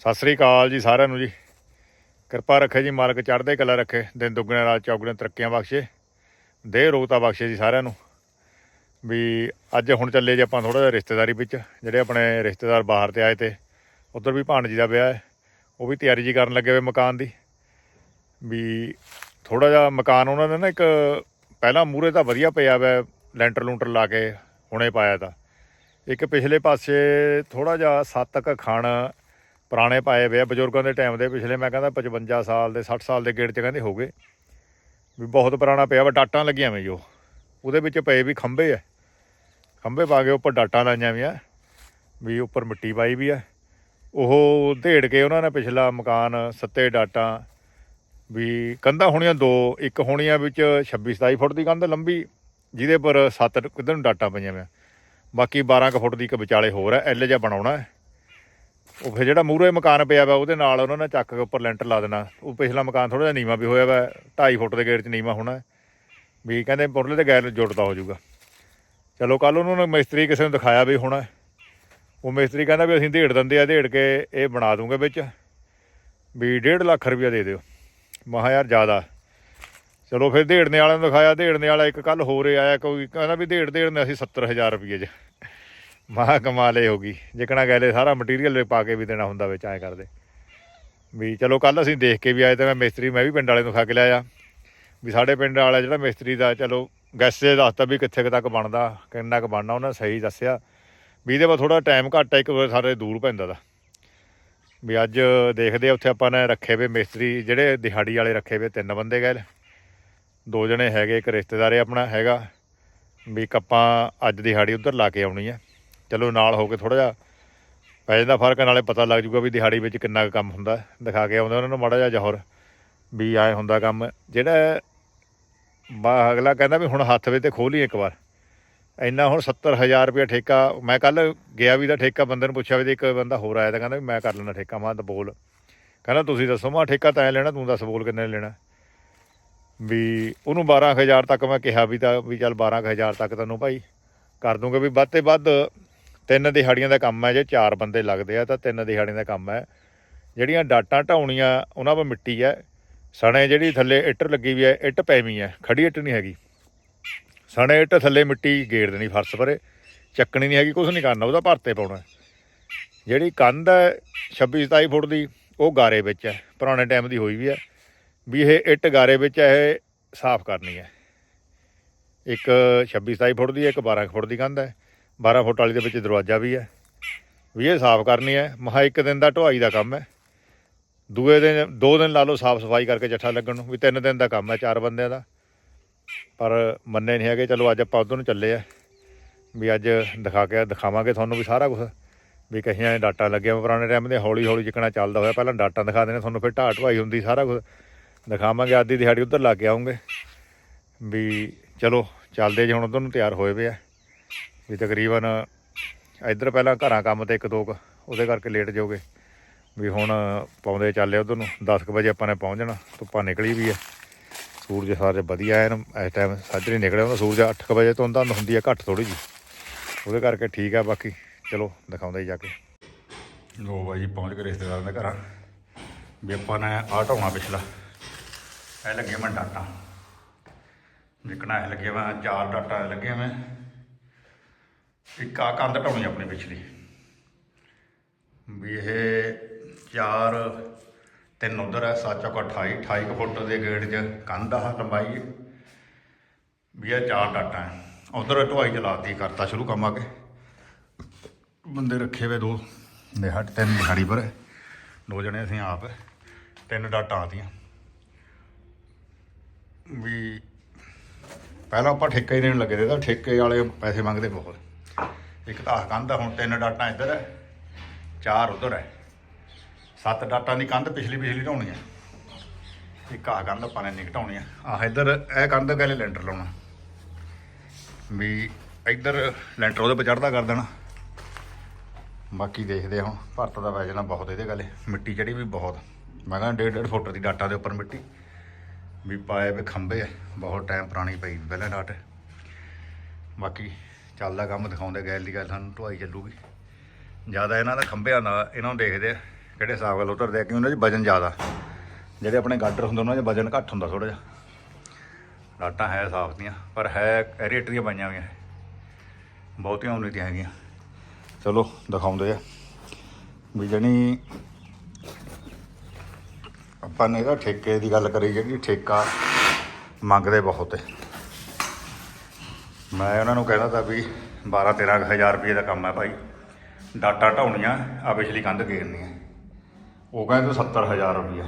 ਸਤਿ ਸ੍ਰੀ ਅਕਾਲ ਜੀ ਸਾਰਿਆਂ ਨੂੰ ਜੀ। ਕਿਰਪਾ ਰੱਖੇ ਜੀ, ਮਾਲਕ ਚੜ੍ਹਦੇ ਕਲਾ ਰੱਖੇ, ਦਿਨ ਦੁੱਗਣੇ ਰਾਤ ਚੌਗਣੇ ਤਰੱਕੀਆਂ ਬਖਸ਼ੇ, ਦੇਹ ਰੋਗਤਾ ਬਖਸ਼ੇ ਜੀ ਸਾਰਿਆਂ ਨੂੰ। ਵੀ ਅੱਜ ਹੁਣ ਚੱਲੇ ਜੀ ਆਪਾਂ ਥੋੜਾ ਜਿਹਾ ਰਿਸ਼ਤੇਦਾਰੀ ਵਿੱਚ, ਜਿਹੜੇ ਆਪਣੇ ਰਿਸ਼ਤੇਦਾਰ ਬਾਹਰ ਤੇ ਆਏ ਤੇ, ਉਧਰ ਵੀ ਭਾਣਜੀ ਦਾ ਵਿਆਹ ਹੈ, ਉਹ ਵੀ ਤਿਆਰੀ ਜੀ ਕਰਨ ਲੱਗੇ ਹੋਏ ਮਕਾਨ ਦੀ। ਵੀ ਥੋੜਾ ਜਿਹਾ ਮਕਾਨ ਉਹਨਾਂ ਨੇ ਨਾ ਇੱਕ, ਪਹਿਲਾਂ ਮੂਰੇ ਤਾਂ ਵਧੀਆ ਪਿਆ ਵਾ, ਲੈਂਟਰ ਲੂੰਟਰ ਲਾ ਕੇ ਹੁਣੇ ਪਾਇਆ ਤਾਂ। ਇੱਕ ਪਿਛਲੇ ਪਾਸੇ ਥੋੜਾ ਜਿਹਾ ਸੱਤਕ ਖਣ ਪੁਰਾਣੇ ਪਾਏ ਵੇ ਆ, ਬਜ਼ੁਰਗਾਂ ਦੇ ਟਾਈਮ ਦੇ ਪਿਛਲੇ, ਮੈਂ ਕਹਿੰਦਾ 55 ਸਾਲ ਦੇ 60 ਸਾਲ ਦੇ ਗੇੜ ਚ ਕਹਿੰਦੇ ਹੋ ਗਏ। ਵੀ ਬਹੁਤ ਪੁਰਾਣਾ ਪਿਆ ਵਾ, ਡਾਟਾਂ ਲੱਗੀਆਂ ਵੇ ਜੋ ਉਹਦੇ ਵਿੱਚ ਪਏ ਵੀ ਖੰਭੇ ਆ। ਖੰਭੇ ਪਾ ਕੇ ਉੱਪਰ ਡਾਟਾਂ ਲਾਈਆਂ ਵੀ ਆ, ਵੀ ਉੱਪਰ ਮਿੱਟੀ ਪਾਈ ਵੀ ਆ। ਉਹ ਢੇੜ ਕੇ ਉਹਨਾਂ ਨੇ ਪਿਛਲਾ ਮਕਾਨ, ਸੱਤੇ ਡਾਟਾਂ, ਵੀ ਕੰਧਾਂ ਹੋਣੀਆਂ ਦੋ, ਇੱਕ ਹੋਣੀਆਂ ਵਿੱਚ 26 27 ਫੁੱਟ ਦੀ ਕੰਧ ਲੰਬੀ, ਜਿਹਦੇ ਪਰ ਸੱਤ ਕਿਧਰ ਨੂੰ ਡਾਟਾਂ ਪਈਆਂ ਵੇ। ਬਾਕੀ 12 ਕੁ ਫੁੱਟ ਦੀ ਇੱਕ ਵਿਚਾਲੇ ਹੋਰ ਹੈ ਐਲ ਜਿਹਾ ਬਣਾਉਣਾ। ਹੈ ਉਹ ਫਿਰ ਜਿਹੜਾ ਮੂਹਰੇ ਮਕਾਨ ਪਿਆ ਵਾ, ਉਹਦੇ ਨਾਲ ਉਹਨਾਂ ਨੇ ਚੱਕ ਕੇ ਉੱਪਰ ਲੈਂਟਰ ਲਾ ਦੇਣਾ। ਉਹ ਪਿਛਲਾ ਮਕਾਨ ਥੋੜਾ ਜਿਹਾ ਨੀਵਾ ਵੀ ਹੋਇਆ ਵਾ 2.5 ਫੁੱਟ ਦੇ ਗੇੜ 'ਚ ਨੀਵਾ ਹੋਣਾ। ਵੀ ਕਹਿੰਦੇ ਪੁਰਲੇ ਤੇ ਗੈਰ ਜੁੜਦਾ ਹੋ ਜਾਊਗਾ। ਚਲੋ ਕੱਲ ਉਹਨੂੰ ਮਿਸਤਰੀ ਕਿਸੇ ਨੂੰ ਦਿਖਾਇਆ ਵੀ ਹੋਣਾ। ਉਹ ਮਿਸਤਰੀ ਕਹਿੰਦਾ ਵੀ ਅਸੀਂ ਢੇੜ ਦਿੰਦੇ ਆ, ਢੇੜ ਕੇ ਇਹ ਬਣਾ ਦੂੰਗੇ ਵਿੱਚ। ਵੀ 1.5 ਲੱਖ ਰੁਪਇਆ ਦੇ ਦਿਓ। ਮਹਾ ਯਾਰ ਜ਼ਿਆਦਾ। ਚਲੋ ਫਿਰ ਢੇੜਨੇ ਵਾਲਿਆਂ ਨੂੰ ਦਿਖਾਇਆ। ਢੇੜਨੇ ਵਾਲਾ ਇੱਕ ਕੱਲ ਹੋਰ ਆਇਆ, ਕੋਈ ਕਹਿੰਦਾ ਵੀ ਢੇੜ ਢੇੜਨੇ ਅਸੀਂ 70000 ਰੁਪਏ 'ਚ। ਮਹਾ ਕਮਾਲੇ ਹੋ ਗਈ। ਜਿਕਣਾ ਗੈਲੇ ਸਾਰਾ ਮਟੀਰੀਅਲ ਪਾ ਕੇ ਵੀ ਦੇਣਾ ਹੁੰਦਾ ਵਿੱਚ, ਐਂ ਕਰਦੇ। ਵੀ ਚਲੋ ਕੱਲ ਅਸੀਂ ਦੇਖ ਕੇ ਵੀ ਆਏ ਤਾਂ ਮੈਂ ਮਿਸਤਰੀ, ਮੈਂ ਵੀ ਪਿੰਡ ਵਾਲੇ ਨੂੰ ਖਾ ਕੇ ਲਿਆਇਆ ਵੀ ਸਾਡੇ ਪਿੰਡ ਵਾਲਾ ਜਿਹੜਾ ਮਿਸਤਰੀ ਦਾ, ਚਲੋ ਗੈਸੇ ਦੱਸਤਾ ਵੀ ਕਿੱਥੇ ਕੁ ਤੱਕ ਬਣਦਾ, ਕਿੰਨਾ ਕੁ ਬਣਨਾ, ਉਹਨਾਂ ਸਹੀ ਦੱਸਿਆ। ਵੀ ਇਹਦੇ ਬਾਅਦ ਥੋੜਾ ਟਾਈਮ ਘੱਟ ਹੈ ਇੱਕ ਵਾਰ ਸਾਰੇ ਦੂਰ ਪੈਂਦਾ ਦਾ। ਵੀ ਅੱਜ ਦੇਖਦੇ ਉੱਥੇ ਆਪਾਂ ਨੇ ਰੱਖੇ ਵੇ ਮਿਸਤਰੀ, ਜਿਹੜੇ ਦਿਹਾੜੀ ਵਾਲੇ ਰੱਖੇ ਵੇ, ਤਿੰਨ ਬੰਦੇ ਗਏ ਦੋ ਜਣੇ ਹੈਗੇ, ਇੱਕ ਰਿਸ਼ਤੇਦਾਰ ਆਪਣਾ ਹੈਗਾ। ਵੀ ਕੱਪਾਂ ਅੱਜ ਦਿਹਾੜੀ ਉਧਰ ਲਾ ਕੇ ਆਉਣੀ ਹੈ ਚਲੋ ਨਾਲ ਹੋ ਕੇ ਥੋੜਾ ਜਿਹਾ ਪੈ ਜਾਂਦਾ ਫ਼ਰਕ, ਨਾਲੇ ਪਤਾ ਲੱਗ ਜੂਗਾ ਵੀ ਦਿਹਾੜੀ ਵਿੱਚ ਕਿੰਨਾ ਕੁ ਕੰਮ ਹੁੰਦਾ। ਦਿਖਾ ਕੇ ਆਉਂਦਾ ਉਹਨਾਂ ਨੂੰ ਮਾੜਾ ਜਿਹਾ ਜਹਰ ਵੀ ਆਏ ਹੁੰਦਾ ਕੰਮ। ਜਿਹੜਾ ਬਾ ਅਗਲਾ ਕਹਿੰਦਾ ਵੀ ਹੁਣ ਹੱਥ ਵਿੱਚ ਤੇ ਖੋਲੀ ਇੱਕ ਵਾਰ। ਇੰਨਾ ਹੁਣ 70000 ਰੁਪਏ ਠੇਕਾ, ਮੈਂ ਕੱਲ ਗਿਆ ਵੀ ਦਾ ਠੇਕਾ, ਬੰਦੇ ਨੂੰ ਪੁੱਛਿਆ ਵੀ ਤੇ ਇੱਕ ਬੰਦਾ ਹੋਰ ਆਇਆ ਤਾਂ ਕਹਿੰਦਾ ਵੀ ਮੈਂ ਕਰ ਲੈਣਾ ਠੇਕਾ, ਮੈਂ ਤਾਂ ਬੋਲ। ਕਹਿੰਦਾ, ਤੁਸੀਂ ਦੱਸੋ, ਮਾਂ ਠੇਕਾ ਤਾਂ ਐ ਲੈਣਾ, ਤੂੰ ਦੱਸ ਬੋਲ ਕਿੰਨੇ ਲੈਣਾ? ਵੀ ਉਹਨੂੰ 12000 ਤੱਕ ਮੈਂ ਕਿਹਾ ਵੀ ਤਾਂ, ਵੀ ਚੱਲ 12000 ਤੱਕ ਤੈਨੂੰ ਭਾਈ, ਕਰ ਦੂੰਗਾ ਵੀ ਵੱਧ ਤੇ ਵੱਧ ਤਿੰਨ ਦਿਹਾੜੀਆਂ ਦਾ ਕੰਮ ਹੈ ਜੇ ਚਾਰ ਬੰਦੇ ਲੱਗਦੇ ਆ ਤਾਂ ਤਿੰਨ ਦਿਹਾੜੀਆਂ ਦਾ ਕੰਮ ਹੈ। ਜਿਹੜੀਆਂ ਡਾਟਾਂ ਢਾਉਣੀਆਂ, ਉਹਨਾਂ 'ਤੇ ਮਿੱਟੀ ਹੈ। ਸਣੇ ਜਿਹੜੀ ਥੱਲੇ ਇੱਟ ਲੱਗੀ ਵੀ ਹੈ, ਇੱਟ ਪੈਵੀਂ ਹੈ, ਖੜੀ ਇੱਟ ਨਹੀਂ ਹੈਗੀ। ਸਣੇ ਇੱਟ ਥੱਲੇ ਮਿੱਟੀ ਗੇੜ ਦੇਣੀ, ਫਰਸ਼ ਪਰੇ। ਚੱਕਣੀ ਨਹੀਂ ਹੈਗੀ ਕੁਝ ਨਹੀਂ ਕਰਨਾ, ਉਹਦਾ ਭਰਤੇ ਪਾਉਣਾ। ਜਿਹੜੀ ਕੰਧ ਹੈ 26 27 ਫੁੱਟ ਦੀ, ਉਹ ਗਾਰੇ ਵਿੱਚ ਹੈ। ਪੁਰਾਣੇ ਟਾਈਮ ਦੀ ਹੋਈ ਵੀ ਹੈ। ਵੀ ਇਹ ਇੱਟ ਗਾਰੇ ਵਿੱਚ ਇਹ ਸਾਫ਼ ਕਰਨੀ ਹੈ। ਇੱਕ 26 27 ਫੁੱਟ ਦੀ ਹੈ ਇੱਕ 12 ਫੁੱਟ ਦੀ ਕੰਧ ਹੈ। 12 ਫੁੱਟ ਵਾਲੀ ਦੇ ਵਿੱਚ ਦਰਵਾਜ਼ਾ ਵੀ ਹੈ। ਵੀ ਇਹ ਸਾਫ਼ ਕਰਨੀ ਹੈ। ਮਹਾ ਇੱਕ ਦਿਨ ਦਾ ਢੁਆਈ ਦਾ ਕੰਮ ਹੈ। ਦੂਏ ਦਿਨ, ਦੋ ਦਿਨ ਲਾ ਲਓ ਸਾਫ਼ ਸਫ਼ਾਈ ਕਰਕੇ ਜੱਠਾ ਲੱਗਣ ਨੂੰ। ਵੀ ਤਿੰਨ ਦਿਨ ਦਾ ਕੰਮ ਹੈ ਚਾਰ ਬੰਦਿਆਂ ਦਾ। ਪਰ ਮੰਨੇ ਨਹੀਂ ਹੈਗੇ, ਚਲੋ ਅੱਜ ਆਪਾਂ ਉਧਰ ਨੂੰ ਚੱਲੇ ਆ। ਵੀ ਅੱਜ ਦਿਖਾ ਕੇ, ਦਿਖਾਵਾਂਗੇ ਤੁਹਾਨੂੰ ਵੀ ਸਾਰਾ ਕੁਝ ਵੀ ਕਹੀਆਂ ਡਾਟਾ ਲੱਗਿਆ ਪੁਰਾਣੇ ਟਾਈਮ ਦੇ ਹੌਲੀ ਹੌਲੀ ਜਿੱਕਣਾ ਚੱਲਦਾ ਹੋਇਆ। ਪਹਿਲਾਂ ਡਾਟਾ ਦਿਖਾ ਦੇਣੇ ਤੁਹਾਨੂੰ ਫਿਰ ਢਾਹ ਢਵਾਈ ਹੁੰਦੀ ਸਾਰਾ ਕੁਝ ਦਿਖਾਵਾਂਗੇ, ਆਦੀ ਦਿਹਾੜੀ ਉਧਰ ਲਾ ਕੇ ਆਉਂਗੇ। ਵੀ ਚਲੋ, ਚੱਲਦੇ ਜੇ ਹੁਣ ਉਧਰ ਨੂੰ ਤਿਆਰ ਹੋਏ ਵੇ ਆ। ਵੀ ਤਕਰੀਬਨ ਇੱਧਰ ਪਹਿਲਾਂ ਘਰਾਂ ਕੰਮ ਤੇ ਇੱਕ ਦੋ ਕੁ, ਉਹਦੇ ਕਰਕੇ ਲੇਟ ਜਾਓਗੇ ਵੀ ਹੁਣ ਪਾਉਂਦੇ ਚੱਲੇ ਉਧਰ ਨੂੰ 10 ਕੁ ਵਜੇ ਆਪਾਂ ਨੇ ਪਹੁੰਚ ਜਾਣਾ, ਧੁੱਪਾਂ ਨਿਕਲੀ ਵੀ ਹੈ ਸੂਰਜ ਸਾਰੇ ਵਧੀਆ ਐਨ, ਇਸ ਟਾਈਮ ਸਾਜਰੇ ਨਿਕਲਿਆ ਹੁੰਦਾ, ਸੂਰਜ 8 ਕੁ ਵਜੇ ਤੋਂ ਧੁੰਦ ਹੁੰਦੀ ਹੈ ਘੱਟ ਥੋੜੀ ਜੀ ਉਹਦੇ ਕਰਕੇ ਠੀਕ ਆ, ਬਾਕੀ ਚਲੋ ਦਿਖਾਉਂਦੇ ਜਾ ਕੇ। ਲੋ ਬਾਈ ਪਹੁੰਚ ਗਏ ਰਿਸ਼ਤੇਦਾਰਾਂ ਦੇ ਘਰਾਂ। ਵੀ ਆਪਾਂ ਨੇ ਆਹ ਢਾਉਣਾ ਪਿਛਲਾ, ਇਹ ਲੱਗੇ ਮੈਂ ਡਾਟਾ। ਵਿਕਣਾ ਇਹ ਲੱਗੇ ਮੈਂ, ਚਾਰ ਡਾਟਾ ਲੱਗੇ ਮੈਂ। ਇੱਕ ਆ ਕੰਧ ਢਾਉਣੀ ਆਪਣੀ ਪਿਛਲੀ। ਵੀ ਇਹ ਚਾਰ, ਤਿੰਨ ਉਧਰ ਹੈ ਸੱਤ ਚੌਕਾ 28 28 ਕੁ ਫੁੱਟ ਦੇ ਗੇੜ 'ਚ ਕੰਧ ਆ ਲੰਬਾਈ। ਹੈ। ਵੀ ਇਹ ਚਾਰ ਡਾਟਾ ਹੈ ਉਧਰ ਢਵਾਈ ਚਲਾਤੀ ਕਰਤਾ ਸ਼ੁਰੂ ਕੰਮ ਆ ਕੇ। ਬੰਦੇ ਰੱਖੇ ਵੇ ਦੋ। ਦਿਹਾੜ ਤਿੰਨ ਦਿਹਾੜੀ ਪਰ। ਦੋ ਜਣੇ ਅਸੀਂ ਆਪ। ਤਿੰਨ ਡਾਟਾਂ ਆਤੀਆਂ। ਵੀ ਪਹਿਲਾਂ ਆਪਾਂ ਠੇਕਾ ਹੀ ਦੇਣ ਲੱਗੇ ਤੇ ਤਾਂ ਠੇਕੇ ਵਾਲੇ ਪੈਸੇ ਮੰਗਦੇ ਬਹੁਤ। ਇੱਕ ਤਾਂ ਆਹ ਕੰਧ ਹੁਣ ਤਿੰਨ ਡਾਟਾਂ ਇੱਧਰ ਹੈ, ਚਾਰ ਉਧਰ ਹੈ। ਸੱਤ ਡਾਟਾਂ ਦੀ ਕੰਧ ਪਿਛਲੀ ਪਿਛਲੀ ਢਾਉਣੀ ਹੈ। ਇੱਕ ਆਹ ਕੰਧ ਆਪਾਂ ਨੇ ਘਟਾਉਣੀ ਆ ਆਹ ਇੱਧਰ, ਇਹ ਕੰਧ ਗਲੇ ਲੈਂਟਰ ਲਾਉਣਾ। ਵੀ ਇੱਧਰ ਲੈਂਟਰ ਉਹਦੇ 'ਤੇ ਚੜਦਾ ਕਰ ਦੇਣਾ। ਬਾਕੀ ਦੇਖਦੇ ਹਾਂ ਹੁਣ, ਭਾਰਤ ਦਾ ਵਜਣਾ ਬਹੁਤ ਇਹਦੇ ਗਲੇ ਮਿੱਟੀ ਚੜੀ ਵੀ ਬਹੁਤ। ਮੈਂ ਕਹਿੰਦਾ ਡੇਢ ਡੇਢ ਫੁੱਟ ਦੀ ਡਾਟਾ ਦੇ ਉੱਪਰ ਮਿੱਟੀ। ਵੀ ਪਾਏ ਵੇ ਖੰਭੇ ਆ, ਬਹੁਤ ਟਾਈਮ ਪੁਰਾਣੀ ਪਈ ਪਹਿਲਾਂ ਡਾਟ। ਬਾਕੀ ਚੱਲਦਾ ਕੰਮ ਦਿਖਾਉਂਦੇ ਗੈਲ ਦੀ ਗੱਲ, ਸਾਨੂੰ ਢੁਆਈ ਚੱਲੂਗੀ। ਜ਼ਿਆਦਾ ਇਹਨਾਂ ਦਾ ਖੰਭਿਆਂ ਦਾ ਇਹਨਾਂ ਨੂੰ ਦੇਖਦੇ ਆ, ਕਿਹੜੇ ਹਿਸਾਬ ਨਾਲ ਉਤਰਦੇ ਆ ਕਿ ਉਹਨਾਂ 'ਚ ਵਜਨ ਜ਼ਿਆਦਾ। ਜਿਹੜੇ ਆਪਣੇ ਗਾਡਰ ਹੁੰਦੇ, ਉਹਨਾਂ 'ਚ ਵਜਨ ਘੱਟ ਹੁੰਦਾ ਥੋੜਾ ਜਿਹਾ। ਡਾਟਾ ਹੈ ਸਾਫ਼ ਦੀਆਂ, ਪਰ ਹੈ ਐਰੀਟਰੀਆਂ ਪਾਈਆਂ ਹੋਈਆਂ। ਬਹੁਤੀਆਂ ਉਨੀਆਂ ਹੈਗੀਆਂ। ਚਲੋ, ਦਿਖਾਉਂਦੇ ਆ। ਵੀ ਜਣੀ ਆਪਾਂ ਨੇ ਇਹਦਾ ਠੇਕੇ ਦੀ ਗੱਲ ਕਰੀ ਜਿਹੜੀ ਠੇਕਾ ਮੰਗਦੇ ਬਹੁਤ ਹੈ। ਮੈਂ ਉਹਨਾਂ ਨੂੰ ਕਹਿੰਦਾ ਤਾਂ ਵੀ 12 13 ਹਜ਼ਾਰ ਰੁਪਏ ਦਾ ਕੰਮ ਹੈ ਭਾਈ। ਡਾਟਾ ਢਾਉਣੀਆਂ ਆ ਪਿਛਲੀ ਕੰਧ ਘੇਰਨੀ ਹੈ। ਉਹ ਕਹਿੰਦੇ 70000 ਰੁਪਇਆ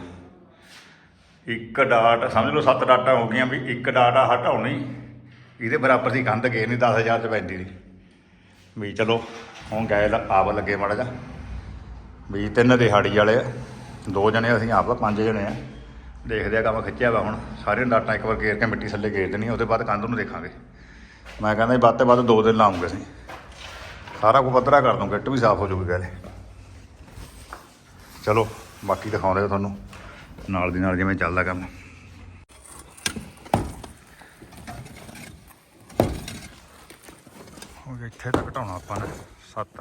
ਇੱਕ ਡਾਟ, ਸਮਝ ਲਓ 7 ਡਾਟਾਂ ਹੋ ਗਈਆਂ ਵੀ ਇੱਕ ਡਾਟਾ ਹਟਾਉਣੀ ਇਹਦੇ ਬਰਾਬਰ ਦੀ ਕੰਧ ਘੇਰਨੀ 10000 ਚ ਪੈਂਦੀ ਦੀ ਵੀ ਚਲੋ, ਹੁਣ ਗਏ ਲ- ਆਪ ਲੱਗੇ ਮਾੜਾ ਜਾ ਵੀ ਤਿੰਨ ਦਿਹਾੜੀ ਵਾਲੇ ਆ, ਦੋ ਜਣੇ ਅਸੀਂ ਆਪ, ਪੰਜ ਜਣੇ ਆ। ਦੇਖਦੇ ਆ ਕੰਮ ਖਿੱਚਿਆ ਵਾ ਹੁਣ। ਸਾਰੇ ਡਾਟਾ ਇੱਕ ਵਾਰ ਘੇਰ ਕੇ ਮਿੱਟੀ ਥੱਲੇ ਗੇਰ ਦੇਣੀ ਉਹਦੇ ਬਾਅਦ ਕੰਧ ਨੂੰ ਦੇਖਾਂਗੇ। ਮੈਂ ਕਹਿੰਦਾ ਜੀ, ਵੱਧ ਤੋਂ ਵੱਧ ਦੋ ਦਿਨ ਲਾਉਂਗੇ ਅਸੀਂ। ਸਾਰਾ ਕੁਝ ਪੱਧਰਾ ਕਰ ਦੂੰ ਗਿੱਟ ਵੀ ਸਾਫ਼ ਹੋ ਜੂਗੀ ਗਾਲੇ ਚਲੋ, ਬਾਕੀ ਦਿਖਾਉਂਦੇ ਆ ਤੁਹਾਨੂੰ, ਨਾਲ ਦੀ ਨਾਲ ਜਿਵੇਂ ਚੱਲਦਾ ਕੰਮ। ਹੋ ਇੱਥੇ ਤੱਕ ਘਟਾਉਣਾ ਆਪਾਂ ਨੇ 7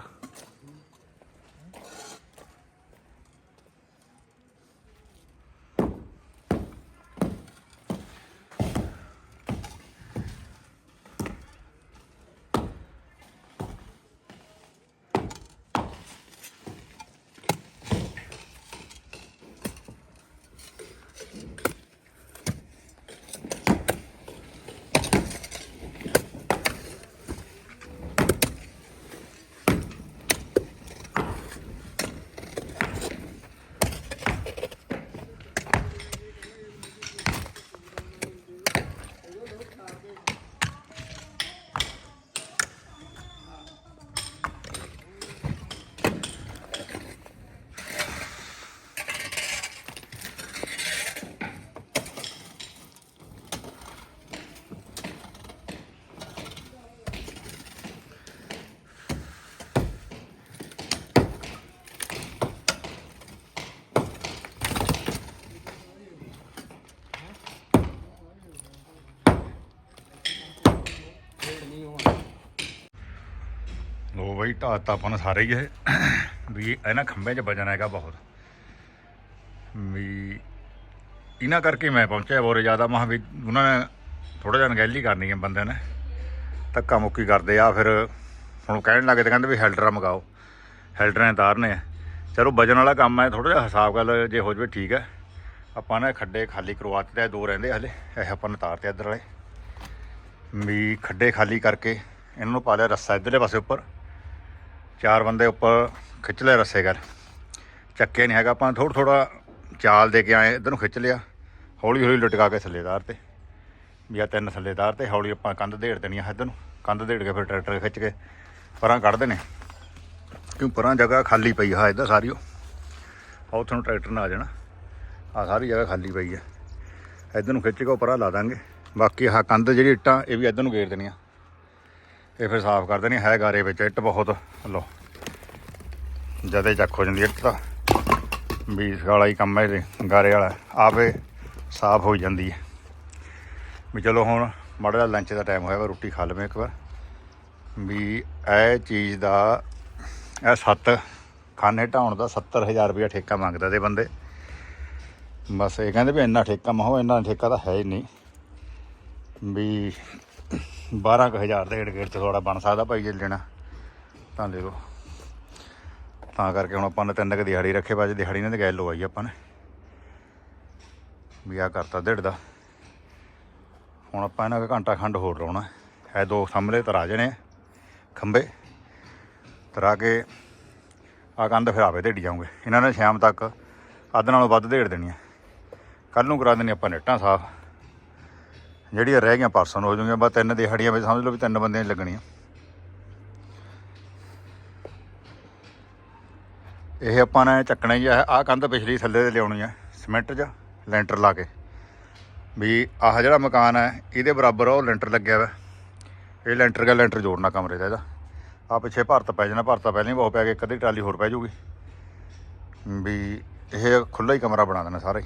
ਲੋ ਬਈ ਢਾਤਾ ਆਪਾਂ ਨੂੰ ਸਾਰੇ ਹੀ ਇਹ, ਵੀ ਇਹਨਾਂ ਖੰਭੇ 'ਚ ਵਜਨ ਹੈਗਾ ਬਹੁਤ। ਵੀ ਇਹਨਾਂ ਕਰਕੇ ਮੈਂ ਪਹੁੰਚਿਆ ਬੋਰੇ ਜ਼ਿਆਦਾ। ਮਹਾਂ ਵੀ ਉਹਨਾਂ ਨੇ ਥੋੜਾ ਜਿਹਾ ਅਣਗਹਿਲੀ ਕਰਨੀ ਹੈ ਬੰਦੇ ਨੇ। ਧੱਕਾ ਮੁੱਕੀ ਕਰਦੇ ਆ, ਫਿਰ ਹੁਣ ਕਹਿਣ ਲੱਗੇ ਤੇ ਕਹਿੰਦੇ ਵੀ ਹੈਲਡਰਾਂ ਮਗਾਓ। ਹੈਲਡਰਾਂ ਤਾਰਨੇ ਆ। ਚਲੋ ਵਜਨ ਵਾਲਾ ਕੰਮ ਹੈ ਥੋੜਾ ਜਿਹਾ ਹਿਸਾਬ ਗੱਲ ਜੇ ਹੋ ਜਵੇ ਠੀਕ ਹੈ। ਆਪਾਂ ਨੇ ਖੱਡੇ ਖਾਲੀ ਕਰਵਾ ਦਿੱਤੇ ਦੋ ਰਹਿੰਦੇ ਆ ਹਲੇ। ਇਹ ਆਪਾਂ ਨੇ ਤਾਰਤੇ ਇੱਧਰ ਵਾਲੇ। ਵੀ ਖੱਡੇ ਖਾਲੀ ਕਰਕੇ ਇਹਨਾਂ ਨੂੰ ਪਾ ਲਿਆ ਰੱਸਾ ਇੱਧਰਲੇ ਪਾਸੇ ਉੱਪਰ। ਚਾਰ ਬੰਦੇ ਉੱਪਰ ਖਿੱਚ ਲਿਆ ਰੱਸੇ ਕਰ। ਚੱਕੇ ਨਹੀਂ ਹੈਗਾ, ਆਪਾਂ ਥੋੜਾ ਥੋੜਾ ਚਾਲ ਦੇ ਕੇ ਆਏ, ਇੱਧਰ ਨੂੰ ਖਿੱਚ ਲਿਆ। ਹੌਲੀ ਹੌਲੀ ਲਟਕਾ ਕੇ ਥੱਲੇਦਾਰ ਤੇ। ਵੀ ਆ ਤਿੰਨ ਥੱਲੇਦਾਰ ਤੇ, ਹੌਲੀ ਆਪਾਂ ਕੰਧ ਢੇੜ ਦੇਣੀ ਆ ਇੱਧਰ ਨੂੰ। ਕੰਧ ਢੇੜ ਕੇ ਫਿਰ ਟਰੈਕਟਰ ਖਿੱਚ ਕੇ ਪਰਾਂ ਕੱਢਦੇ ਨੇ। ਕਿਉਂ ਪਰਾਂ ਜਗ੍ਹਾ ਖਾਲੀ ਪਈ ਆ, ਇੱਧਰ ਸਾਰੀ ਉਹ। ਆਹ ਉੱਥੋਂ ਟਰੈਕਟਰ ਨਾਲ ਆ ਜਾਣਾ। ਆ ਸਾਰੀ ਜਗ੍ਹਾ ਖਾਲੀ ਪਈ ਆ। ਇੱਧਰ ਨੂੰ ਖਿੱਚ ਕੇ ਉਹ ਪਰਾਂ ਲਾ ਦਾਂਗੇ। ਬਾਕੀ ਆਹ ਕੰਧ ਜਿਹੜੀ ਇੱਟਾਂ, ਇਹ ਵੀ ਇੱਧਰ ਨੂੰ ਗੇਰ ਦੇਣੀਆਂ। ਇਹ ਫਿਰ ਸਾਫ਼ ਕਰ ਦੇਣੀ, ਹੈ ਗਾਰੇ ਵਿੱਚ ਇੱਟ ਬਹੁਤ। ਲੋ ਜਦੇ ਚੱਕ ਹੋ ਜਾਂਦੀ ਇੱਟ ਤਾਂ। ਵੀ ਵਾਲਾ ਹੀ ਕੰਮ ਹੈ ਇਹਦੇ, ਗਾਰੇ ਵਾਲਾ। ਆਪੇ ਸਾਫ਼ ਹੋ ਜਾਂਦੀ ਹੈ। ਵੀ ਚਲੋ ਹੁਣ ਮਾੜਾ ਜਿਹਾ ਲੰਚ ਦਾ ਟਾਈਮ ਹੋਇਆ ਵਾ, ਰੋਟੀ ਖਾ ਲਵੇਂ ਇੱਕ ਵਾਰ। ਵੀ ਇਹ ਚੀਜ਼ ਦਾ, ਇਹ ਸੱਤ, ਖਾਨੇ ਢਾਉਣ ਦਾ 70000 ਰੁਪਇਆ ਠੇਕਾ ਮੰਗਦਾ ਤੇ ਬੰਦੇ। ਬਸ ਇਹ ਕਹਿੰਦੇ ਵੀ ਇੰਨਾ ਠੇਕਾ ਮਹੋ ਇੰਨਾ ਠੇਕਾ ਤਾਂ ਹੈ ਹੀ ਨਹੀਂ। ਵੀ 12000 ਦੇ ਏੜ-ਗੇੜ ਤੇ ਥੋੜਾ ਬਣ ਸਕਦਾ ਭਾਈ ਜੇ ਲੈਣਾ। ਤਾਂ ਲੈ ਲਓ ਤਾਂ ਕਰਕੇ ਹੁਣ ਆਪਾਂ ਨੇ ਤਿੰਨ ਕੁ ਦਿਹਾੜੀ ਰੱਖੇ ਬਾਅਦ 'ਚ ਦਿਹਾੜੀ ਨੇ ਤੇ ਗੈਲ ਲਵਾਈ ਆਪਾਂ ਨੇ। ਵੀ ਆ ਕਰਤਾ ਢਿੱਡ ਦਾ। ਹੁਣ ਆਪਾਂ ਇਹਨਾਂ ਦਾ ਘੰਟਾ ਖੰਡ ਹੋਰ ਲਾਉਣਾ। ਹੈ ਦੋ ਸਾਹਮਣੇ ਤਰਾ ਜਣੇ ਖੰਬੇ ਤਰਾ ਕੇ ਆ ਕੰਧ ਫਿਰ ਆਵੇ ਢੇੜੀ ਜਾਉਂਗੇ ਇਹਨਾਂ ਨੇ ਸ਼ਾਮ ਤੱਕ ਅੱਧ ਨਾਲੋਂ ਵੱਧ ਢੇੜ ਦੇਣੀ ਹੈ ਕੱਲ ਨੂੰ ਕਰਾ ਦੇਣੀ ਆਪਾਂ ਨੇਟਾਂ ਸਾਫ਼। ਜਿਹੜੀਆਂ ਰਹਿ ਗਈਆਂ ਪਰਸੋਂ ਹੋ ਜਾਊਗੀਆਂ, ਬਸ ਤਿੰਨ ਦਿਹਾੜੀਆਂ ਵਿੱਚ ਸਮਝ ਲਓ ਵੀ ਤਿੰਨ ਬੰਦਿਆਂ 'ਚ ਲੱਗਣੀਆਂ। ਇਹ ਆਪਾਂ ਨੇ ਚੱਕਣਾ ਹੀ ਆ, ਆਹ ਕੰਧ ਪਿਛਲੀ ਥੱਲੇ ਤੇ ਲਿਆਉਣੀ ਆ, ਸਿਮੈਂਟ 'ਚ ਲੈਂਟਰ ਲਾ ਕੇ। ਵੀ ਆਹ ਜਿਹੜਾ ਮਕਾਨ ਹੈ, ਇਹਦੇ ਬਰਾਬਰ ਉਹ ਲੈਂਟਰ ਲੱਗਿਆ ਵਾ। ਇਹ ਲੈਂਟਰ ਦਾ ਲੈਂਟਰ ਜੋੜਨਾ ਕਮਰੇ ਦਾ ਇਹਦਾ। ਆ ਪਿੱਛੇ ਭਰਤ ਪੈ ਜਾਣਾ, ਭਰਤਾ ਪਹਿਲਾਂ ਹੀ ਬਹੁਤ ਪੈ ਗਿਆ, ਇੱਕ ਅੱਧੀ ਟਰਾਲੀ ਹੋਰ ਪੈ ਜਾਊਗੀ। ਵੀ ਇਹ ਖੁੱਲਾ ਹੀ ਕਮਰਾ ਬਣਾ ਦੇਣਾ ਸਾਰਾ ਹੀ।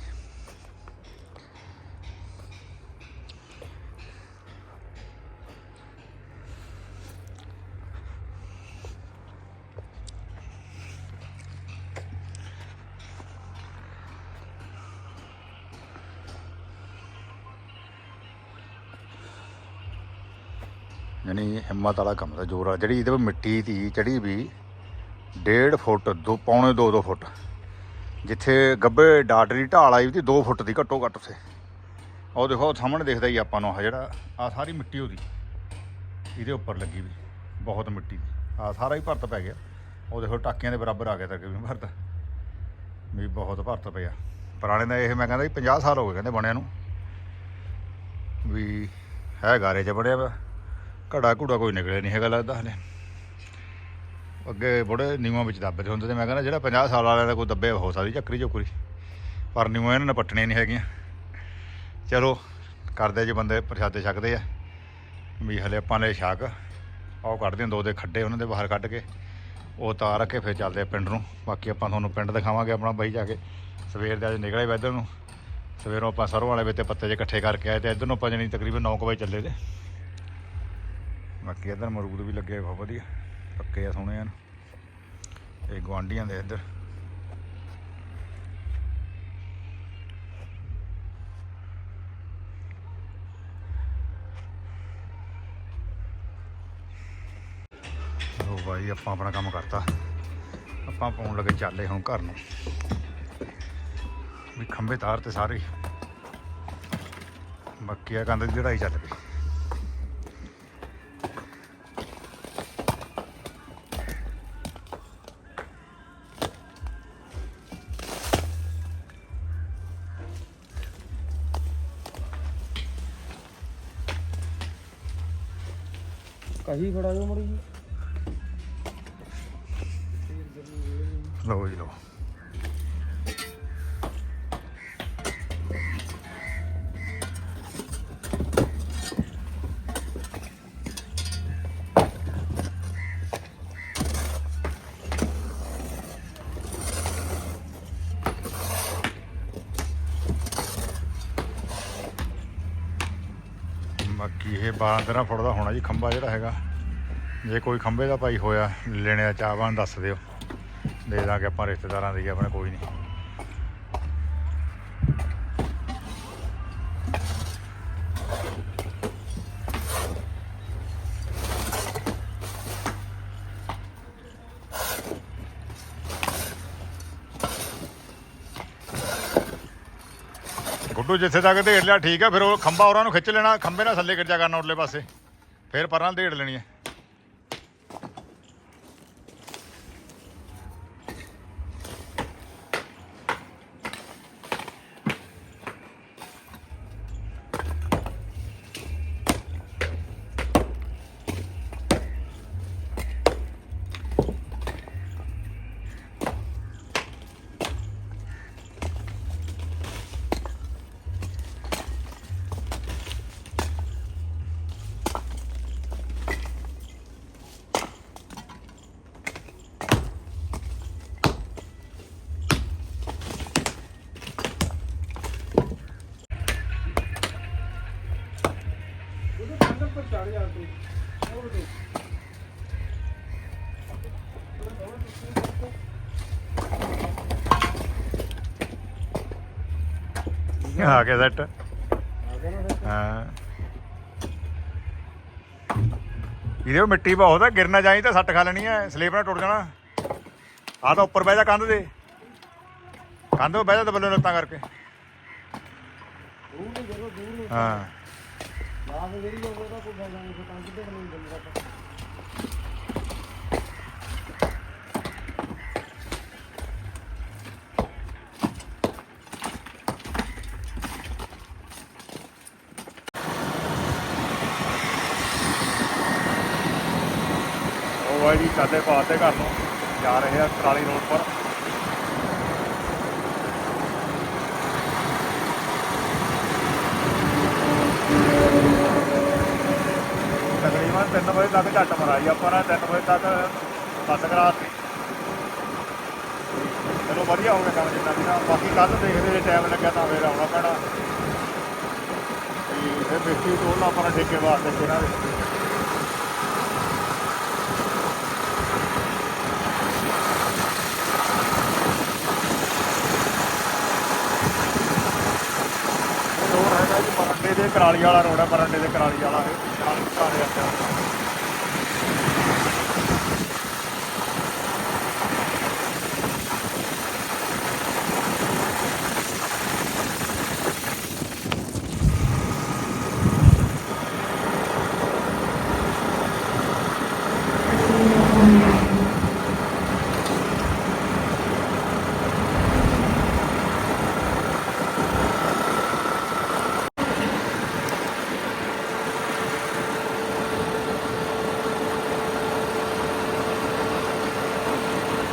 ਹਿੰਮਤ ਵਾਲਾ ਕੰਮ ਦਾ ਜ਼ੋਰ ਆ। ਜਿਹੜੀ ਇਹਦੇ ਵਿੱਚ ਮਿੱਟੀ ਦੀ ਚੜੀ ਵੀ 1.5 ਫੁੱਟ, ਦੋ, ਪੌਣੇ 2-2 ਫੁੱਟ। ਜਿੱਥੇ ਗੱਬੇ ਡਾਟਰੀ ਢਾਲ ਆਈ ਵੀ 2 ਫੁੱਟ ਦੀ ਘੱਟੋ ਘੱਟ ਉੱਥੇ। ਉਹ ਦੇਖੋ, ਉਹ ਸਾਹਮਣੇ ਦਿਖਦਾ ਹੀ ਆਪਾਂ ਨੂੰ ਆਹ ਜਿਹੜਾ ਆ ਸਾਰੀ ਮਿੱਟੀ ਉਹਦੀ। ਇਹਦੇ ਉੱਪਰ ਲੱਗੀ ਵੀ, ਬਹੁਤ ਮਿੱਟੀ ਦੀ। ਆ ਸਾਰਾ ਹੀ ਭਰਤ ਪੈ ਗਿਆ। ਉਹ ਦੇਖੋ, ਟਾਕਿਆਂ ਦੇ ਬਰਾਬਰ ਆ ਗਿਆ ਤਕਰੀਬਨ ਭਰਤ। ਵੀ ਬਹੁਤ ਭਰਤ ਪਿਆ। ਪੁਰਾਣੇ ਦਾ ਇਹ ਮੈਂ ਕਹਿੰਦਾ ਜੀ 50 ਸਾਲ ਹੋ ਗਏ ਕਹਿੰਦੇ ਬਣਿਆ ਨੂੰ। ਵੀ ਹੈ ਗਾਰੇ 'ਚ ਬਣਿਆ ਵਾ। ਘੜਾ ਘੂੜਾ ਕੋਈ ਨਿਕਲਿਆ ਨਹੀਂ ਹੈਗਾ ਲੱਗਦਾ ਹਲੇ। ਅੱਗੇ ਬੜੇ ਨਿਊਆਂ ਵਿੱਚ ਦੱਬਦੇ ਹੁੰਦੇ ਤੇ ਮੈਂ ਕਹਿੰਦਾ ਜਿਹੜਾ 50 ਸਾਲ ਵਾਲਿਆਂ ਦਾ ਕੋਈ ਦੱਬੇ ਹੋ ਸਕਦੀ, ਚੱਕਰੀ ਚੋਕਰੀ। ਪਰ ਨਿਊਆਂ ਇਹਨਾਂ ਨੇ ਪੱਟਣੀਆਂ ਨਹੀਂ ਹੈਗੀਆਂ। ਚਲੋ, ਕਰਦੇ ਜੇ ਬੰਦੇ ਪ੍ਰਸ਼ਾਦੇ ਛਕਦੇ ਆ। ਵੀ ਹਲੇ ਆਪਾਂ ਨੇ ਛਾਕ ਉਹ ਕੱਢਦੇ ਹਾਂ ਦੋ ਦੇ ਖੱਡੇ ਉਹਨਾਂ ਦੇ ਬਾਹਰ ਕੱਢ ਕੇ। ਉਹ ਤਾਰ ਰੱਖ ਕੇ ਫਿਰ ਚੱਲਦੇ ਆ ਪਿੰਡ ਨੂੰ। ਬਾਕੀ ਆਪਾਂ ਤੁਹਾਨੂੰ ਪਿੰਡ ਦਿਖਾਵਾਂਗੇ ਆਪਣਾ ਬਾਈ ਜਾ ਕੇ। ਸਵੇਰ ਦੇ ਅੱਜ ਨਿਕਲੇ ਵਾ ਇੱਧਰ ਨੂੰ। ਸਵੇਰੋਂ ਆਪਾਂ ਸਰੋਂ ਵਾਲੇ ਵਿੱਚ ਪੱਤੇ ਜੇ ਇਕੱਠੇ ਕਰਕੇ ਆਏ ਤੇ ਇੱਧਰ ਨੂੰ ਆਪਾਂ ਜਣੀ ਤਕਰੀਬਨ 9 ਵਜੇ ਚੱਲੇ ਤੇ। ਬਾਕੀ ਇੱਧਰ ਮਰੂਦ ਵੀ ਲੱਗੇ ਬਹੁਤ ਵਧੀਆ। ਪੱਕੇ ਆ, ਸੋਹਣੇ ਹਨ ਇਹ ਗਵਾਂਡੀਆਂ ਦੇ ਇੱਧਰ। ਲੋ ਭਾਈ ਆਪਾਂ ਆਪਣਾ ਕੰਮ ਕਰਤਾ। ਆਪਾਂ ਪਾਉਣ ਲੱਗੇ ਚੱਲੇ ਹੁਣ ਘਰ ਨੂੰ। ਵੀ ਖੰਭੇ ਤਾਰ ਤੇ ਸਾਰੇ। ਬਾਕੀ ਆ ਕੰਧ ਦੀ ਚੜਾਈ ਚੱਲ ਪਈ। ਕਹੀ ਫੜਾ ਜੋ ਮੜੀ ਜੀ? ਲਓ ਜੀ। 12 13 ਫੁੱਟ ਦਾ ਹੋਣਾ ਜੀ ਖੰਭਾ ਜਿਹੜਾ ਹੈਗਾ। ਜੇ ਕੋਈ ਖੰਭੇ ਦਾ ਭਾਈ ਹੋਇਆ, ਲੈਣੇ ਦਾ ਚਾਹਵਾਨ ਦੱਸ ਦਿਓ। ਦੇ ਦਾਂਗੇ ਆਪਾਂ ਰਿਸ਼ਤੇਦਾਰਾਂ ਦੀ, ਆਪਣੇ ਕੋਈ ਨਹੀਂ। ਤੂੰ ਜਿੱਥੇ ਤੱਕ ਢੇੜ ਲਿਆ, ਠੀਕ ਹੈ, ਫਿਰ ਉਹ ਖੰਭਾ ਉਹਨਾਂ ਨੂੰ ਖਿੱਚ ਲੈਣਾ, ਖੰਭੇ ਨਾਲ ਥੱਲੇ ਗਿਰ ਜਾ ਕਰਨਾ ਉਰਲੇ ਪਾਸੇ। ਫਿਰ ਪਰਾਂ ਢੇੜ ਲੈਣੀ ਹੈ। ਆ ਕੇ ਸੈੱਟ। ਹਾਂ। ਇਹਦੇ ਮਿੱਟੀ ਬਹੁਤ ਆ ਗਿਰ ਨਾ ਤਾਂ ਸੱਟ ਖਾ ਲੈਣੀ ਐ ਸਲੇਬ ਨਾਲ ਟੁੱਟ ਜਾਣਾ। ਆ ਤਾਂ ਉੱਪਰ ਬਹਿ ਜਾ ਕੰਧ ਦੇ ਕੰਧ 'ਤੇ ਬਹਿ ਜਾ ਤੇ ਲੱਤਾਂ ਕਰਕੇ। ਹਾਂ। ਬਾਹਰ ਜਿਹੜੀ ਹੋਵੇ ਉਹਦਾ ਕੋਈ ਗੱਲ ਨਹੀਂ ਕੰਧ ਤੇ ਨਹੀਂ ਦਿੰਦਾ ਉਹ ਆ ਦੇ ਘਰ ਨੂੰ। ਜਾ ਰਹੇ ਆ ਟਰਾਲੀ ਰੋਡ ਪਰ। ਤਕਰੀਬਨ 3 ਵਜੇ ਤੱਕ ਝੱਟ ਮਰਾਈ ਆਪਾਂ ਨੇ 3 ਵਜੇ ਤੱਕ ਬੰਦ ਕਰਾਤੀ ਚਲੋ ਵਧੀਆ ਹੋ ਗਿਆ ਕੰਮ ਜਿੰਨਾ ਵੀ ਨਾ। ਬਾਕੀ ਕੱਲ ਦੇਖਦੇ ਜੇ ਟਾਈਮ ਲੱਗਿਆ ਤਾਂ ਫੇਰ ਆਉਣਾ ਪੈਣਾ। ਤੇ ਫਿਰ ਬੇਟੀ ਟੋਲ ਆਪਾਂ ਨੇ ਠੇਕੇ ਵਾਸਤੇ ਸੀ ਦੇ। ਹੋਰ ਕਰਾਲੀ ਵਾਲਾ ਰੋਡ ਹੈ ਪਰਾਂਡੇ ਦੇ ਕਰਾਲੀ ਵਾਲਾ ਇਹ। ਕਰਾਲੀ ਘਰ ਜਾਂਦਾ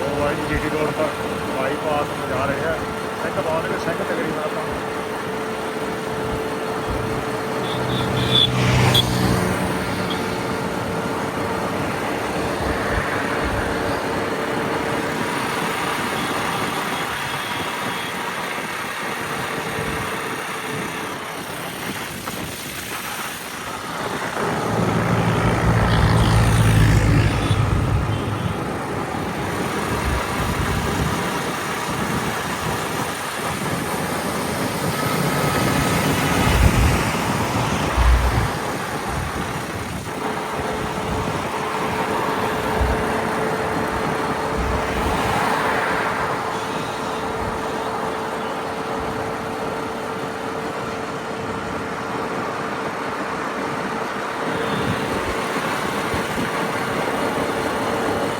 ਉਹ ਵਾਈ ਜੀਟੀ ਰੋਡ ਪਰ ਬਾਈਪਾਸ ਨੂੰ ਜਾ ਰਹੇ ਆ ਸਿੰਘ ਬਹੁਤ ਨੇ ਸਿੰਘ ਤਕਰੀਬਨ ਆਪਾਂ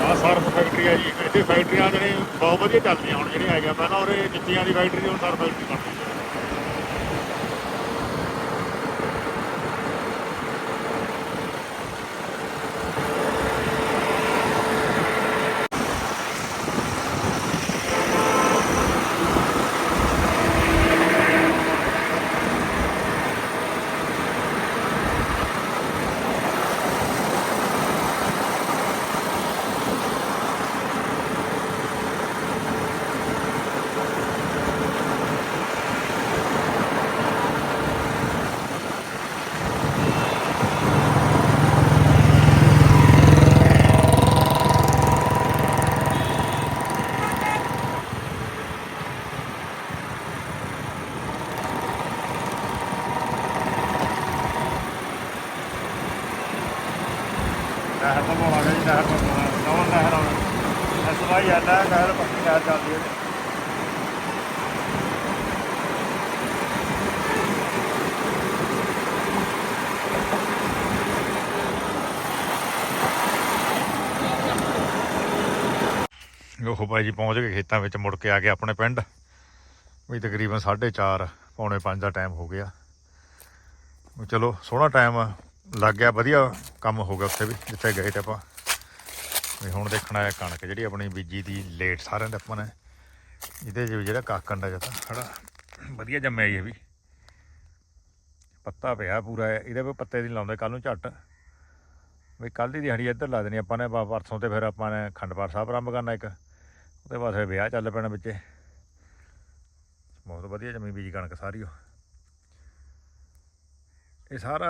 ਆ ਸਰਫ ਫੈਕਟਰੀ ਆ ਜੀ ਇੱਥੇ ਫੈਕਟਰੀਆਂ ਜਿਹੜੇ ਬਹੁਤ ਵਧੀਆ ਚੱਲਦੀਆਂ ਹੁਣ ਜਿਹੜੀਆਂ ਹੈਗੀਆਂ ਪਹਿਲਾਂ ਉਰੇ ਜੁੱਤੀਆਂ ਦੀ ਫੈਕਟਰੀ ਸੀ ਹੁਣ ਸਰਫ ਫੈਕਟਰੀ ਬਣ ਗਈ ਨਹਿਰ ਤੋਂ ਮੋੜਾ ਗਈ ਨਹਿਰ ਤੋਂ ਨਵਾਂ ਨਹਿਰ ਆ ਇਸ ਵਾਈ ਪੱਕੀ ਨਹਿਰ ਚੱਲਦੀ ਹੈ। ਉਹ ਭਾਈ ਜੀ ਪਹੁੰਚ ਗਏ ਖੇਤਾਂ ਵਿੱਚ, ਮੁੜ ਕੇ ਆ ਕੇ ਆਪਣੇ ਪਿੰਡ। ਵੀ ਤਕਰੀਬਨ 4:30 ਪੌਣੇ 5 ਦਾ ਟਾਈਮ ਹੋ ਗਿਆ। ਚਲੋ, ਸੋਹਣਾ ਟਾਈਮ ਲੱਗ ਗਿਆ, ਵਧੀਆ ਕੰਮ ਹੋ ਗਿਆ ਉੱਥੇ ਵੀ, ਜਿੱਥੇ ਗਏ ਤੇ ਆਪਾਂ। ਵੀ ਹੁਣ ਦੇਖਣਾ ਹੈ ਕਣਕ ਜਿਹੜੀ ਆਪਣੀ ਬੀਜੀ ਦੀ ਲੇਟ ਸਾਰਿਆਂ ਦੇ ਆਪਾਂ ਨੇ। ਇਹਦੇ 'ਚ ਵੀ ਜਿਹੜਾ ਕਾਕੰਡਾ ਜਤਾ ਖੜਾ ਵਧੀਆ ਜੰਮਿਆ ਜੀ ਇਹ ਵੀ। ਪੱਤਾ ਪਿਆ ਪੂਰਾ, ਇਹਦੇ ਵੀ ਪੱਤੇ ਦੀ ਲਾਉਂਦੇ ਕੱਲ ਨੂੰ ਝੱਟ। ਵੀ ਕੱਲ ਦੀ ਦਿਹਾੜੀ ਇੱਧਰ ਲਾ ਦੇਣੀ ਆਪਾਂ ਨੇ ਪਰਸੋਂ ਤੇ ਫਿਰ ਆਪਾਂ ਨੇ ਖੰਡਪਾਰ ਸਾਹਿਬ ਆਰੰਭ ਕਰਨਾ ਇੱਕ। ਉਹਦੇ ਬਾਅਦ ਫਿਰ ਵਿਆਹ ਚੱਲ ਪੈਣਾ ਵਿੱਚੇ। ਬਹੁਤ ਵਧੀਆ ਜੰਮੀ ਬੀਜੀ ਕਣਕ ਸਾਰੀ ਉਹ। ਇਹ ਸਾਰਾ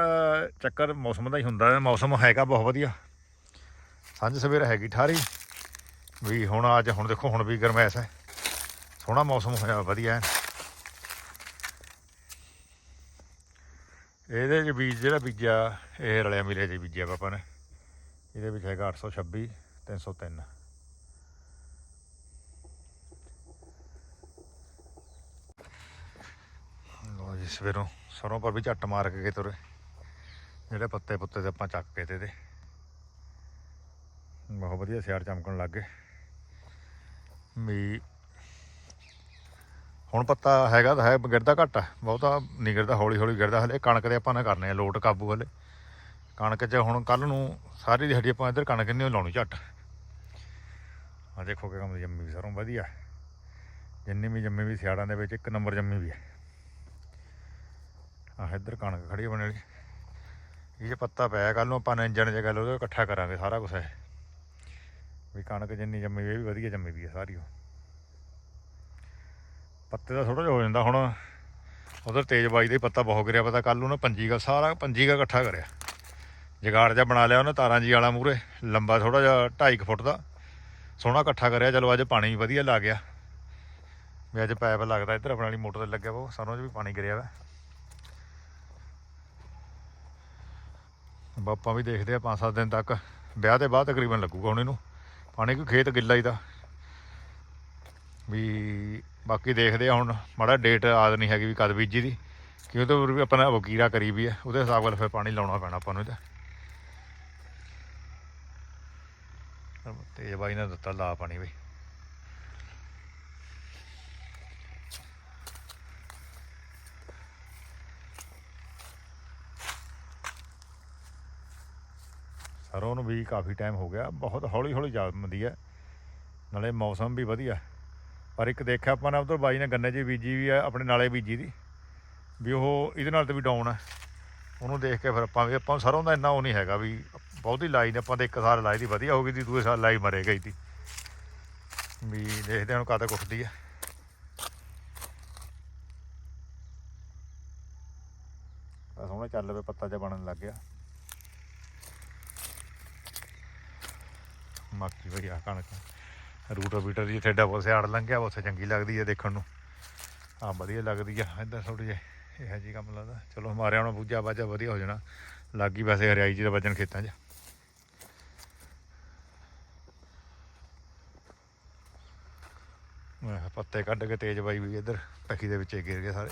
ਚੱਕਰ ਮੌਸਮ ਦਾ ਹੀ ਹੁੰਦਾ ਹੈ ਮੌਸਮ ਹੈਗਾ ਬਹੁਤ ਵਧੀਆ। ਸਾਂਝ ਸਵੇਰ ਹੈਗੀ ਠਾਰੀ। ਵੀ ਹੁਣ ਅੱਜ ਹੁਣ ਦੇਖੋ, ਹੁਣ ਵੀ ਗਰਮੈਸ ਹੈ। ਸੋਹਣਾ ਮੌਸਮ ਹੋਇਆ, ਵਧੀਆ ਹੈ। ਇਹਦੇ ਚ ਬੀਜ ਜਿਹੜਾ ਬੀਜਿਆ, ਇਹ ਰਲਿਆ ਮਿਲਿਆ ਜੀ ਬੀਜਿਆ ਪਾਪਾ ਨੇ। ਇਹਦੇ ਵਿੱਚ ਹੈਗਾ 826 303 ਲੋ ਜੀ, ਸਵੇਰੋਂ ਸਰੋਂ ਪਰ ਵੀ ਝੱਟ ਮਾਰ ਕੇ ਗਏ ਤੁਰੇ। ਜਿਹੜੇ ਪੱਤੇ ਪੁੱਤੇ ਤੇ ਆਪਾਂ ਚੱਕ ਕੇ ਤੇ ਤੇ ਬਹੁਤ ਵਧੀਆ ਸਿਆਰ ਚਮਕਣ ਲੱਗ ਗਏ। ਵੀ ਹੁਣ ਪੱਤਾ ਹੈਗਾ ਤਾਂ ਹੈ, ਗਿਰਦਾ ਘੱਟ ਆ, ਬਹੁਤਾ ਨਹੀਂ ਗਿਰਦਾ ਹੌਲੀ ਹੌਲੀ ਗਿਰਦਾ, ਹਲੇ ਕਣਕ ਦੇ ਆਪਾਂ ਨਾ ਕਰਨੇ ਆ ਲੋਟ ਕਾਬੂ ਹਲੇ। ਕਣਕ 'ਚ ਹੁਣ ਕੱਲ ਨੂੰ ਸਾਰੀ ਦਿਹਾੜੀ ਆਪਾਂ ਇੱਧਰ ਕਣਕ ਨਹੀਂ ਲਾਉਣੀ ਝੱਟ। ਆ ਦੇਖੋ ਕਿ ਕੰਮ ਦੀ ਜੰਮੀ ਵੀ ਸਰੋਂ, ਵਧੀਆ। ਜਿੰਨੀ ਵੀ ਜੰਮੀ ਵੀ ਸਿਆੜਾਂ ਦੇ ਵਿੱਚ ਇੱਕ ਨੰਬਰ ਜੰਮੀ ਵੀ ਹੈ ਆਹ ਇੱਧਰ ਕਣਕ ਖੜੀ ਬਣੇ ਵਾਲੀ। ਇਹ 'ਚ ਪੱਤਾ ਪਿਆ ਕੱਲ ਨੂੰ ਆਪਾਂ ਨੇ ਇੰਜਣ 'ਚ ਗੱਲ ਉਹਦਾ ਇਕੱਠਾ ਕਰਾਂਗੇ ਸਾਰਾ ਕੁਝ ਹੈ ਵੀ ਕਣਕ ਜਿੰਨੀ ਜੰਮੀ ਵੀ ਇਹ ਵੀ ਵਧੀਆ ਜੰਮੀ ਵੀ ਹੈ ਸਾਰੀ ਉਹ। ਪੱਤੇ ਦਾ ਥੋੜਾ ਜਿਹਾ ਹੋ ਜਾਂਦਾ ਹੁਣ। ਉਧਰ ਤੇਜ਼ ਬਾਈ ਦਾ ਹੀ ਪੱਤਾ ਬਹੁਤ ਗਿਰਿਆ, ਪਤਾ ਕੱਲ ਉਹਨੇ ਨਾ ਪੰਜੀ ਦਾ ਸਾਰਾ ਪੰਜੀ ਦਾ ਇਕੱਠਾ ਕਰਿਆ। ਜਗਾੜ ਜਿਹਾ ਬਣਾ ਲਿਆ ਉਹਨੇ ਤਾਰਾਂ ਜੀ ਵਾਲਾ ਮੂਰੇ ਲੰਬਾ ਥੋੜਾ ਜਿਹਾ 2.5 ਫੁੱਟ ਦਾ। ਸੋਹਣਾ ਇਕੱਠਾ ਕਰਿਆ, ਚਲੋ ਅੱਜ ਪਾਣੀ ਵਧੀਆ ਲੱਗ ਗਿਆ। ਵੀ ਅੱਜ ਪਾਈਪ ਲੱਗਦਾ ਇੱਧਰ ਆਪਣੇ ਵਾਲੀ ਮੋਟਰ ਤੇ ਲੱਗਿਆ ਵਾ ਸਾਨੂੰ ਚ ਵੀ ਪਾਣੀ ਗਿਰਿਆ ਵਾ। ਬਾਪਾ ਵੀ ਦੇਖਦੇ ਆ 5-7 ਦਿਨ ਤੱਕ। ਵਿਆਹ ਦੇ ਬਾਅਦ ਤਕਰੀਬਨ ਲੱਗੂਗਾ ਹੁਣ ਇਹਨੂੰ। ਪਾਣੀ ਕੋਈ ਖੇਤ ਗਿੱਲਾ ਹੀ ਤਾਂ ਵੀ ਬਾਕੀ ਦੇਖਦੇ ਆ ਹੁਣ, ਮਾੜਾ ਡੇਟ ਆਦ ਨਹੀਂ ਹੈਗੀ ਵੀ ਕਦ ਬੀਜੀ ਦੀ। ਕਿ ਉਹਦੇ ਉੱਪਰ ਵੀ ਆਪਣਾ ਵਕੀਰਾ ਕਰੀ ਵੀ ਹੈ ਉਹਦੇ ਹਿਸਾਬ ਨਾਲ ਫਿਰ ਪਾਣੀ ਲਾਉਣਾ ਪੈਣਾ ਆਪਾਂ ਨੂੰ ਇਹਦਾ। ਤੇਜ ਬਾਈ ਨੇ ਦਿੱਤਾ ਲਾ ਪਾਣੀ ਬਈ। ਵੀ ਕਾਫੀ ਟਾਈਮ ਹੋ ਗਿਆ। ਬਹੁਤ ਹੌਲੀ ਹੌਲੀ ਜਾਂਦੀ ਹੈ। ਨਾਲੇ ਮੌਸਮ ਵੀ ਵਧੀਆ। ਪਰ ਇੱਕ ਦੇਖਿਆ ਆਪਾਂ ਨੇ, ਉਧਰ ਬਾਈ ਨੇ ਗੰਨੇ 'ਚ ਬੀਜੀ ਵੀ ਆ ਆਪਣੇ ਨਾਲੇ ਬੀਜੀ ਦੀ। ਵੀ ਉਹ ਇਹਦੇ ਨਾਲ ਤੇ ਵੀ ਡਾਊਨ ਹੈ। ਉਹਨੂੰ ਦੇਖ ਕੇ ਫਿਰ ਆਪਾਂ ਵੀ, ਆਪਾਂ ਨੂੰ ਸਰੋਂ ਦਾ ਇੰਨਾ ਉਹ ਨਹੀਂ ਹੈਗਾ ਵੀ ਬਹੁਤੀ ਲਾਈ ਨੇ, ਆਪਾਂ ਤੇ ਇੱਕ ਸਾਲ ਲਾਈ ਦੀ, ਵਧੀਆ ਹੋ ਗਈ ਦੀ, ਦੂਏ ਸਾਲ ਲਾਈ ਮਰੇ ਗਈ ਦੀ। ਵੀ ਦੇਖਦੇ ਹਾਂ ਕਦ ਤੱਕ ਉੱਠਦੀ ਹੈ। ਸੋਹਣਾ ਚੱਲ ਪਏ, ਪੱਤਾ ਜਿਹਾ ਬਣਨ ਲੱਗ ਗਿਆ। ਮੱਕੀ ਵਧੀਆ ਕਣਕ ਰੂਟੋ ਬੀਟਰ ਦੀ ਜਿੱਥੇ ਡਬਲ ਸਿਆੜ ਲੰਘਿਆ, ਉੱਥੇ ਚੰਗੀ ਲੱਗਦੀ ਹੈ ਦੇਖਣ ਨੂੰ। ਆ ਵਧੀਆ ਲੱਗਦੀ ਆ ਇੱਧਰ ਥੋੜੀ ਜਿਹੀ ਇਹੋ ਜਿਹੀ ਕੰਮ ਲੱਗਦਾ। ਚਲੋ ਮਾਰਿਆ ਹੁਣ ਬੂਜਾ ਬਾਜਾ ਵਧੀਆ ਹੋ ਜਾਣਾ। ਲੱਗੀ ਵੈਸੇ ਹਰਿਆਈ ਜੀ ਦਾ ਵੱਜਣ ਖੇਤਾਂ 'ਚ। ਮੈਂ ਪੱਤੇ ਕੱਢ ਕੇ ਤੇਜ਼ ਬਾਈ ਵੀ ਇੱਧਰ ਟੱਕੀ ਦੇ ਵਿੱਚ ਗਿਰ ਗਏ ਸਾਰੇ।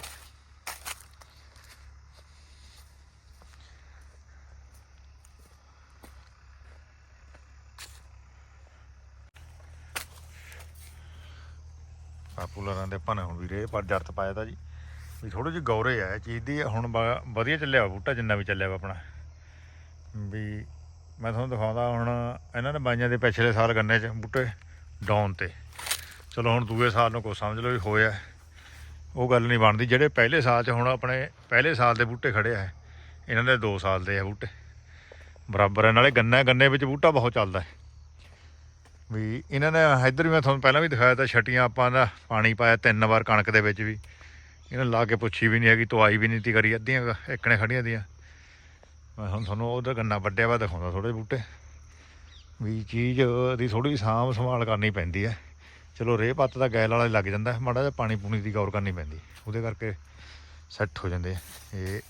ਪਾਪੂਲਰਾਂ ਦੇ ਭਨੇ ਹੁਣ ਵੀ ਰੇ ਪਰ ਜਰਤ ਪਾਇਆ ਤਾਂ ਜੀ। ਵੀ ਥੋੜੀ ਜਿਹੀ ਗੌਰੇ ਆ, ਇਹ ਚੀਜ਼ ਦੀ ਹੁਣ ਬ- ਵਧੀਆ ਚੱਲਿਆ ਵਾ ਬੂਟਾ, ਜਿੰਨਾ ਵੀ ਚੱਲਿਆ ਵਾ ਆਪਣਾ। ਵੀ ਮੈਂ ਤੁਹਾਨੂੰ ਦਿਖਾਉਂਦਾ ਹੁਣ, ਇਹਨਾਂ ਨੇ ਬਾਈਆਂ ਦੇ ਪਿਛਲੇ ਸਾਲ ਗੰਨੇ 'ਚ ਬੂਟੇ ਡਾਊਨ ਤੇ। ਚਲੋ ਹੁਣ ਦੂਏ ਸਾਲ ਨੂੰ ਕੁਛ ਸਮਝ ਲਓ ਵੀ ਹੋਇਆ। ਉਹ ਗੱਲ ਨਹੀਂ ਬਣਦੀ, ਜਿਹੜੇ ਪਹਿਲੇ ਸਾਲ 'ਚ ਹੁਣ ਆਪਣੇ ਪਹਿਲੇ ਸਾਲ ਦੇ ਬੂਟੇ ਖੜੇ ਆ, ਇਹਨਾਂ ਦੇ 2 ਸਾਲ ਦੇ ਆ ਬੂਟੇ। ਬਰਾਬਰ ਹੈ ਨਾਲੇ ਗੰਨਾ, ਗੰਨੇ ਵਿੱਚ ਬੂਟਾ ਬਹੁਤ ਚੱਲਦਾ। ਹੈ ਵੀ ਇਹਨਾਂ ਨੇ ਇੱਧਰ ਵੀ ਮੈਂ ਤੁਹਾਨੂੰ ਪਹਿਲਾਂ ਵੀ ਦਿਖਾਇਆ ਤਾਂ ਛਟੀਆਂ ਆਪਾਂ ਦਾ ਪਾਣੀ ਪਾਇਆ ਤਿੰਨ ਵਾਰ ਕਣਕ ਦੇ ਵਿੱਚ ਵੀ। ਇਹਨਾਂ ਲਾ ਕੇ ਪੁੱਛੀ ਵੀ ਨਹੀਂ ਹੈਗੀ ਧੁਆਈ ਵੀ ਨਹੀਂ ਤੀ ਕਰੀ, ਅੱਧੀਆਂ ਕੁ ਇੱਕਣੇ ਖੜੀਆਂ ਦੀਆਂ। ਮੈਂ ਹੁਣ ਤੁਹਾਨੂੰ ਉਧਰ ਗੰਨਾ ਵੱਡਿਆ ਵਾ, ਦਿਖਾਉਂਦਾ ਥੋੜੇ ਬੂਟੇ। ਵੀ ਚੀਜ਼ ਦੀ ਥੋੜੀ ਸਾਂਭ ਸੰਭਾਲ ਕਰਨੀ ਪੈਂਦੀ ਹੈ। ਚਲੋ, ਰੇਹ ਪੱਤ ਦਾ ਗੈਲ ਵਾਲਾ ਲੱਗ ਜਾਂਦਾ, ਮਾੜਾ ਜਿਹਾ ਪਾਣੀ ਪੂਣੀ ਦੀ ਗੌਰ ਕਰਨੀ ਪੈਂਦੀ। ਉਹਦੇ ਕਰਕੇ ਸੈੱਟ ਹੋ ਜਾਂਦੇ ਆ। ਇਹ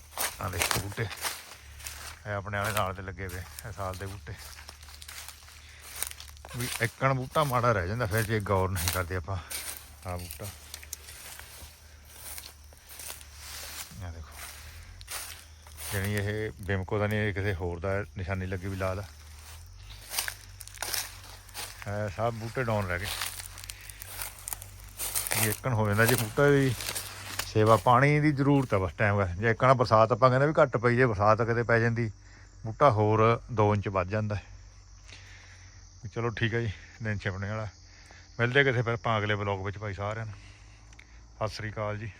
ਆ ਦੇਖੋ ਬੂਟੇ। ਇਹ ਆਪਣੇ ਵਾਲੇ ਨਾਲ ਦੇ ਲੱਗੇ ਵੇ ਇਹ ਸਾਲ ਦੇ ਬੂਟੇ। ਵੀ ਇੱਕਣ ਬੂਟਾ ਮਾੜਾ ਰਹਿ ਜਾਂਦਾ, ਫਿਰ ਜੇ ਗੌਰ ਨਹੀਂ ਕਰਦੇ ਆਪਾਂ ਆ ਬੂਟਾ। ਆ ਦੇਖੋ। ਜਾਣੀ ਇਹ ਬਿਮਕੋ ਦਾ ਨਹੀਂ, ਇਹ ਕਿਸੇ ਹੋਰ ਦਾ ਨਿਸ਼ਾਨੀ ਲੱਗੀ ਵੀ ਲਾਲ ਆ। ਸਭ ਬੂਟੇ ਡਾਊਨ ਰਹਿ ਗਏ। ਇਹ ਇੱਕਣ ਹੋ ਜਾਂਦਾ, ਜੇ ਬੂਟਾ ਦੀ ਸੇਵਾ ਪਾਣੀ ਦੀ ਜ਼ਰੂਰਤ ਆ ਬਸ ਟਾਈਮ ਜੇ ਇੱਕਣਾ ਬਰਸਾਤ ਆਪਾਂ ਕਹਿੰਦੇ ਵੀ ਘੱਟ ਪਈ ਜੇ, ਬਰਸਾਤ ਕਦੇ ਪੈ ਜਾਂਦੀ, ਬੂਟਾ ਹੋਰ 2 ਇੰਚ ਵੱਧ ਜਾਂਦਾ। ਹੈ ਚਲੋ ਠੀਕ ਹੈ ਜੀ, ਦਿਨ ਛਪਣੇ ਵਾਲਾ। ਮਿਲਦੇ ਕਿਸੇ ਫਿਰ ਆਪਾਂ ਅਗਲੇ ਬਲੌਗ ਵਿੱਚ ਭਾਈ ਸਾਰਿਆਂ ਨੂੰ। ਸਤਿ ਸ੍ਰੀ ਅਕਾਲ ਜੀ।